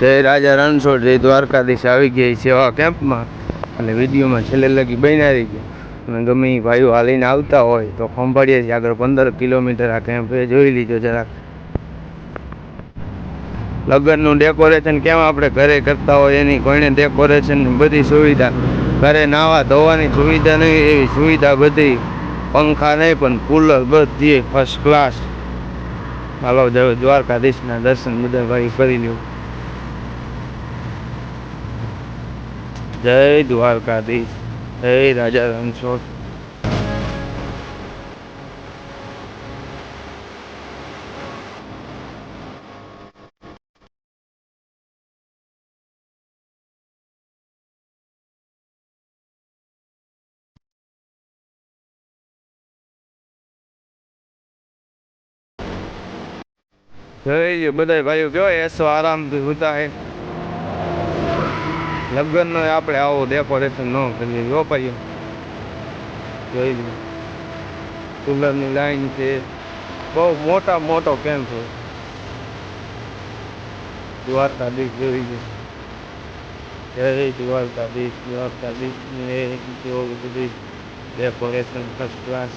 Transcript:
જય રાજા રણછોડ જય દ્વારકાધીશ આવી ગયા સેવા કેમ્પમાં અને વિડીયોમાં છેલ્લે લગી રહી ગયા અને ગમે એ ભાઈઓ હાલીને આવતા હોય તો ખંભાળીએ છીએ. આગળ પંદર કિલોમીટર આ કેમ્પ જોઈ લીધો જરાક. લગ્નનું ડેકોરેશન કેમ આપણે ઘરે કરતા હોય એની કોઈને ડેકોરેશન બધી સુવિધા. ઘરે નાવા ધોવાની સુવિધા નહીં, એવી સુવિધા બધી. પંખા નહીં, પણ કુલર બધી ફર્સ્ટ ક્લાસ હાલો દ્વારકાધીશના દર્શન બધા ભાઈ કરી લ્યો. જય દ્વારકાધીશ જય રાજા રણછોડ જય બધા ભાઈઓ કહેવાય એસો આરામથી હોતા હે લગ્નનો આપણે આવો ડેકોરેશન ન કરીએ, જો ભાઈઓ જોઈ લો. કુલરની લાઈન છે. બહુ મોટા મોટો કેમ છે? દ્વારકાધીશ જોઈ લો. જય દ્વારકાધીશ દ્વારકાધીશ ને જો બધું ડેકોરેશન ફર્સ્ટ ક્લાસ